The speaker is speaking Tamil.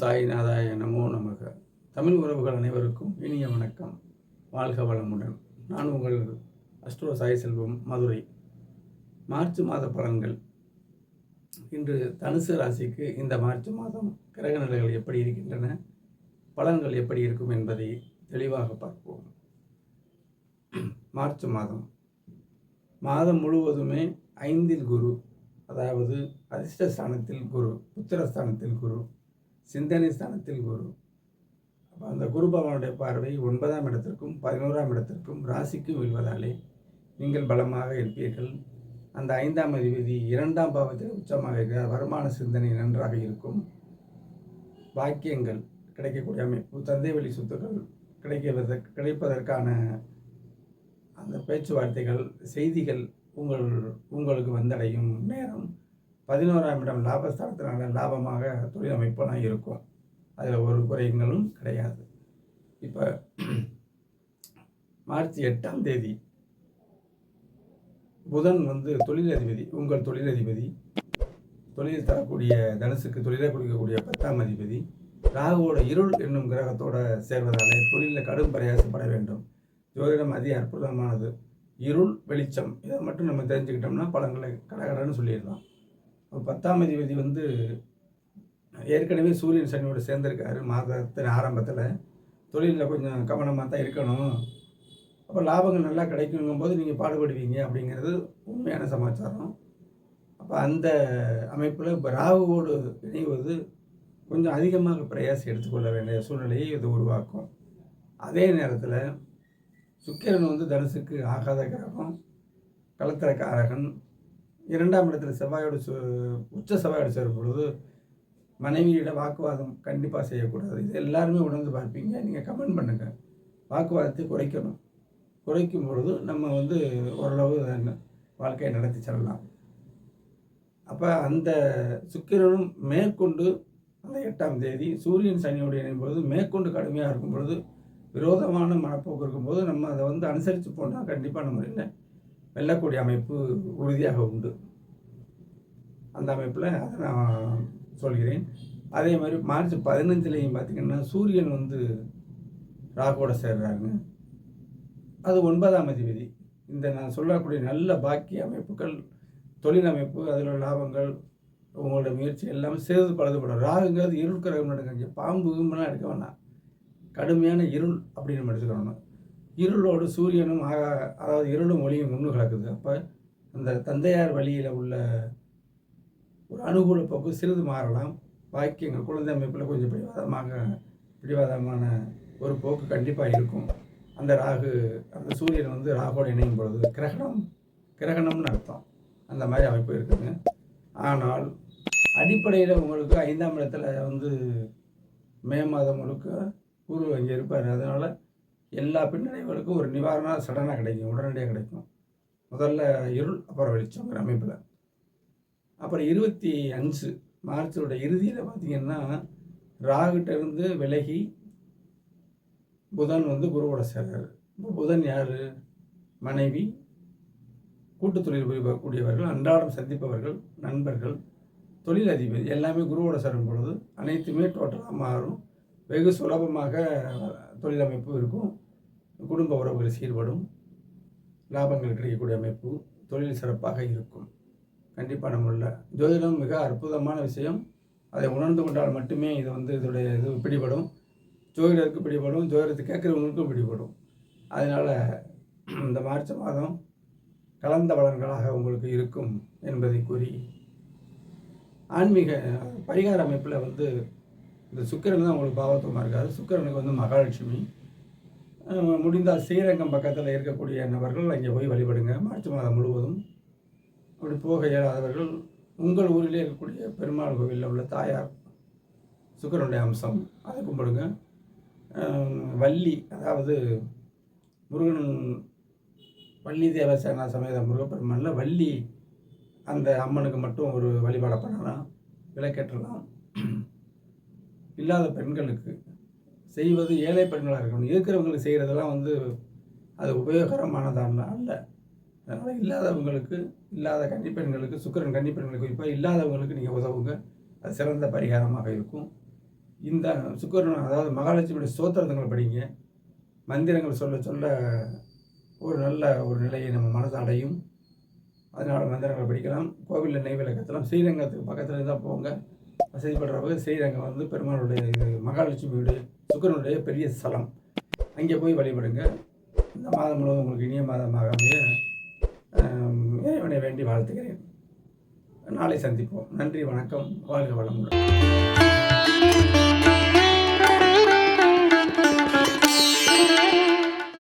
சாய்நாதாய நமோ நமக. தமிழ் உறவுகள் அனைவருக்கும் இனிய வணக்கம். வாழ்க வளமுடன். நான் உங்கள் அஸ்ட்ரோ சாய் செல்வம் மதுரை. மார்ச் மாத பலன்கள். இன்று தனுசு ராசிக்கு இந்த மார்ச் மாதம் கிரக நிலைகள் எப்படி இருக்கின்றன? பலன்கள் எப்படி இருக்கும் என்பதை தெளிவாக பார்ப்போம். மார்ச் மாதம். மாதம் முழுவதுமே ஐந்தில் குரு அதாவது அதிர்ஷ்டஸ்தானத்தில் குரு புத்திரஸ்தானத்தில் குரு சிந்தனை ஸ்தானத்தில் குரு. அப்போ அந்த குரு பகவானுடைய பார்வை ஒன்பதாம் இடத்திற்கும் பதினோராம் இடத்திற்கும் ராசிக்கும் விழுவதாலே நீங்கள் பலமாக இருப்பீர்கள். அந்த ஐந்தாம் அதிபதி இரண்டாம் பாவத்தில் உச்சமாக இருக்கிறார். வருமான சிந்தனை நன்றாக இருக்கும். வாக்கியங்கள் கிடைக்கக்கூடிய அமைப்பு. தந்தை வழி சொத்துக்கள் கிடைக்க கிடைப்பதற்கான அந்த பேச்சுவார்த்தைகள் செய்திகள் உங்கள் உங்களுக்கு வந்தடையும் நேரம் பதினோராம் இடம் லாபஸ்தானத்தினால லாபமாக தொழில் அமைப்பெல்லாம் இருக்கும். அதில் ஒரு குறைகளும் கிடையாது. இப்போ மார்ச் எட்டாம் தேதி புதன் வந்து தொழிலதிபதி உங்கள் தொழிலதிபதி தொழில் தரக்கூடிய தனுசுக்கு தொழிலை கொடுக்கக்கூடிய பத்தாம் அதிபதி ராகுவோட இருள் என்னும் கிரகத்தோட சேர்வதாலே தொழிலில் கடும் பிரயாசப்பட வேண்டும். ஜோதிடம் அதி அற்புதமானது. இருள் வெளிச்சம் இதை மட்டும் நம்ம தெரிஞ்சுக்கிட்டோம்னா பழங்களை கடகடன்னு சொல்லிடலாம். பத்தாம் அதிபதி வந்து ஏற்கனவே சூரியன் சனியோடு சேர்ந்திருக்காரு. மாதத்தின் ஆரம்பத்தில். தொழிலில் கொஞ்சம் கவனமாக தான் இருக்கணும். அப்போ லாபங்கள் நல்லா கிடைக்குங்கும் போது நீங்கள் பாடுபடுவீங்க அப்படிங்கிறது உண்மையான சமாச்சாரம். அப்போ அந்த அமைப்பில் இப்போ ராகுவோடு இணைவது கொஞ்சம் அதிகமாக பிரயாசம் எடுத்துக்கொள்ள வேண்டிய சூழ்நிலையை இது உருவாக்கும். அதே நேரத்தில் சுக்கிரன் வந்து தனுசுக்கு ஆகாத கிரகம் கலத்திர காரகன் இரண்டாம் இடத்துல செவ்வாயோட உச்ச செவ்வாயோட சேரும் பொழுது மனைவியிட வாக்குவாதம் கண்டிப்பாக செய்யக்கூடாது. இது எல்லாருமே உணர்ந்து பார்ப்பீங்க. நீங்கள் கமெண்ட் பண்ணுங்கள் வாக்குவாதத்தை குறைக்கணும். குறைக்கும் பொழுது நம்ம வந்து ஓரளவு வாழ்க்கையை நடத்தி செல்லலாம். அப்போ அந்த சுக்கிரனும் மேற்கொண்டு அந்த எட்டாம் தேதி சூரியன் சனியோடு இணையும் பொழுது மேற்கொண்டு கடுமையாக இருக்கும் பொழுது விரோதமான மனப்போக்கு இருக்கும்போது நம்ம அதை வந்து அனுசரித்து போனால் கண்டிப்பான முறையில் வெல்லக்கூடிய அமைப்பு உறுதியாக உண்டு. அந்த அமைப்பில் அதை நான் சொல்கிறேன். அதே மாதிரி மார்ச் பதினஞ்சுலேயும் பார்த்திங்கன்னா சூரியன் வந்து ராகுவோட சேர்றாருங்க. அது ஒன்பதாம் அதிபதி. இந்த நான் சொல்லக்கூடிய நல்ல பாக்கிய அமைப்புகள் தொழில் அமைப்பு அதில் உள்ள லாபங்கள் உங்களோட முயற்சி எல்லாமே சேர்ந்து பழுதுபடும் ராகுங்கிறது இருள் கிரகம் நடக்குங்க பாம்பு கும்பலாம் எடுக்க வேணாம். கடுமையான இருள் அப்படின்னு நம்ம எடுத்துக்கணும். இருளோடு சூரியனும் அதாவது இருளும் ஒளியும் ஒன்று கலக்குது அப்போ அந்த தந்தையார் வழியில் உள்ள ஒரு அனுகூல போக்கு சிறிது மாறலாம். வாக்கியங்கள் குழந்தை அமைப்பில் கொஞ்சம் பிடிவாதமாக பிடிவாதமான ஒரு போக்கு கண்டிப்பாக இருக்கும். அந்த ராகு அந்த சூரியன் வந்து ராகோடு இணையும் பொழுது கிரகணம் கிரகணம்னு அர்த்தம். அந்த மாதிரி அமைப்பு இருக்குதுங்க ஆனால் அடிப்படையில் உங்களுக்கு ஐந்தாம் இடத்துல வந்து மே மாதம் முழுக்க குரு அங்கே இருப்பார். அதனால் எல்லா பின்னடைவுகளுக்கும் ஒரு நிவாரணம் சடனாக கிடைக்கும் உடனடியாக கிடைக்கும். முதல்ல இருள் அப்புறம் வெளிச்சங்கிற அமைப்பில். அப்புறம் இருபத்தி அஞ்சு மார்ச்சோட இறுதியில் பார்த்தீங்கன்னா ராகுகிட்ட இருந்து விலகி புதன் வந்து குருவோட சேர்றாரு. இப்போ புதன் யார்? மனைவி கூட்டு தொழில் புரியக்கூடியவர்கள் அன்றாடம் சந்திப்பவர்கள் நண்பர்கள் தொழில் அதிபதி எல்லாமே குருவோட சேரும் பொழுது அனைத்துமே டோட்டலாக மாறும். வெகு சுலபமாக தொழிலமைப்பு இருக்கும். குடும்ப உறவுகள் சீர்படும். லாபங்கள் கிடைக்கக்கூடிய அமைப்பு தொழில் சிறப்பாக இருக்கும். கண்டிப்பாக நம்மள ஜோதிடம் மிக அற்புதமான விஷயம். அதை உணர்ந்து கொண்டால் மட்டுமே இது வந்து இதோடைய இது பிடிபடும். ஜோதிடருக்கு பிடிபடும் ஜோதிடத்தை கேட்குறவங்களுக்கும் பிடிபடும். அதனால் இந்த மார்ச் மாதம் கலந்த பலன்களாக உங்களுக்கு இருக்கும் என்பதை கூறி ஆன்மீக பரிகார அமைப்பில் வந்து இந்த சுக்கரன் தான் உங்களுக்கு பாவத்துவமாக இருக்காது சுக்கிரனுக்கு வந்து மகாலட்சுமி. முடிந்தால் ஸ்ரீரங்கம் பக்கத்தில் இருக்கக்கூடிய நபர்கள் அங்கே போய் வழிபடுங்க. மார்ச் மாதம் முழுவதும் அப்படி போக இயலாதவர்கள் உங்கள் ஊரிலே இருக்கக்கூடிய பெருமாள் கோவிலில் உள்ள தாயார் சுக்கரனுடைய அம்சம் அதை கும்பிடுங்க. வள்ளி அதாவது முருகன் வள்ளி தேவசேனா சமேத முருகப்பெருமானில் வள்ளி அந்த அம்மனுக்கு மட்டும் ஒரு வழிபாடை பண்ணலாம் விளக்கேற்றலாம். இல்லாத பெண்களுக்கு செய்வது ஏழை பெண்களாக இருக்கணும். இருக்கிறவங்களுக்கு செய்கிறதெல்லாம் வந்து அது உபயோகரமானதாக அல்ல. அதனால் இல்லாதவங்களுக்கு இல்லாத கன்னிப்பெண்களுக்கு சுக்கரன் கன்னிப்பெண்களுக்கு இப்போ இல்லாதவங்களுக்கு நீங்கள் உதவுங்க. அது சிறந்த பரிகாரமாக இருக்கும். இந்த சுக்கரன் அதாவது மகாலட்சுமியுடைய ஸ்தோத்திரங்களை படிங்க. மந்திரங்கள் சொல்ல சொல்ல ஒரு நல்ல ஒரு நிலையை நம்ம மனசு அடையும். அதனால் மந்திரங்களை படிக்கலாம். கோவிலில் நெய் விளக்கத்தலாம் ஸ்ரீரங்கத்துக்கு பக்கத்தில் இருந்தால் போங்க. வசதிப்படுறவங்க ஸ்ரீரங்கம் வந்து பெருமாளுடைய மகாலட்சுமியுடைய சுக்கரனுடைய பெரிய ஸ்தலம். அங்கே போய் வழிபடுங்க. இந்த மாதம் முழுவதும் உங்களுக்கு இனிய மாதமாக அமைய இறைவனை வேண்டி வாழ்த்துகிறேன். நாளை சந்திப்போம். நன்றி வணக்கம். வாழ்க வளமுடன்.